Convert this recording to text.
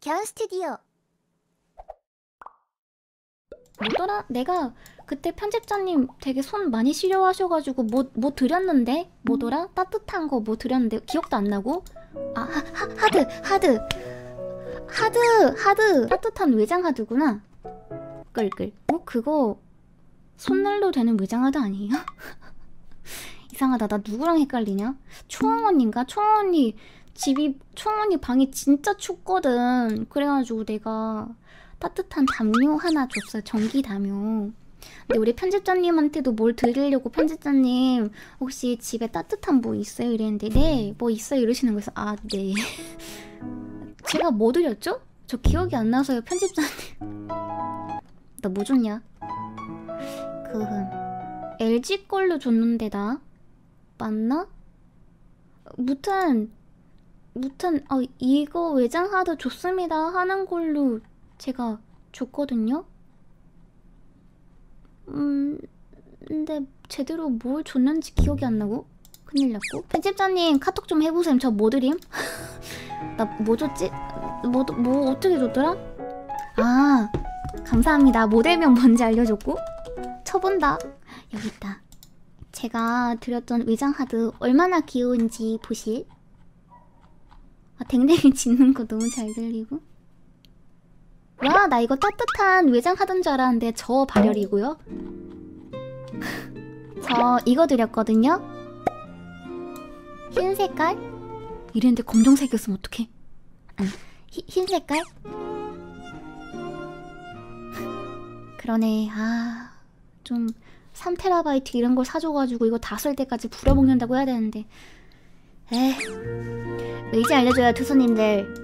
견 스튜디오 뭐더라? 내가 그때 편집자님 되게 손 많이 시려하셔가지고 뭐, 뭐 드렸는데? 뭐더라? 따뜻한 거 뭐 드렸는데 기억도 안 나고? 아, 하, 하, 하드! 하드! 하드! 하드! 따뜻한 외장 하드구나. 끌끌. 어? 그거 손날로 되는 외장 하드 아니에요? 이상하다. 나 누구랑 헷갈리냐? 초홍 언니인가? 초홍 언니 집이 언니 방이 진짜 춥거든. 그래가지고 내가 따뜻한 담요 하나 줬어요. 전기 담요. 근데 우리 편집자님한테도 뭘 드리려고 편집자님 혹시 집에 따뜻한 뭐 있어요? 이랬는데 네, 뭐 있어요? 이러시는 거여서 아, 네. 제가 뭐 드렸죠? 저 기억이 안 나서요, 편집자님. 나 뭐 줬냐? 그 LG 걸로 줬는데 나 맞나? 무튼 무튼 어 이거 외장 하드 좋습니다 하는 걸로 제가 줬거든요. 음, 근데 제대로 뭘 줬는지 기억이 안 나고 큰일 났고 편집자님 카톡 좀 해보셈 저 뭐 드림? 나 뭐 줬지? 뭐, 뭐 어떻게 줬더라? 아 감사합니다 모델명 뭔지 알려줬고 쳐본다 여기 있다 제가 드렸던 외장 하드 얼마나 귀여운지 보실 아 댕댕이 짖는 거 너무 잘 들리고 와, 나 이거 따뜻한 외장 하던 줄 알았는데 저 발열이고요. 저 이거 드렸거든요. 흰 색깔? 이랬는데 검정색이었으면 어떡해? 아니, 히, 흰 색깔? 그러네. 아, 좀 3테라바이트 이런 걸 사줘가지고 이거 다 쓸 때까지 부려먹는다고 해야 되는데. 에 의지 알려줘요, 투수님들.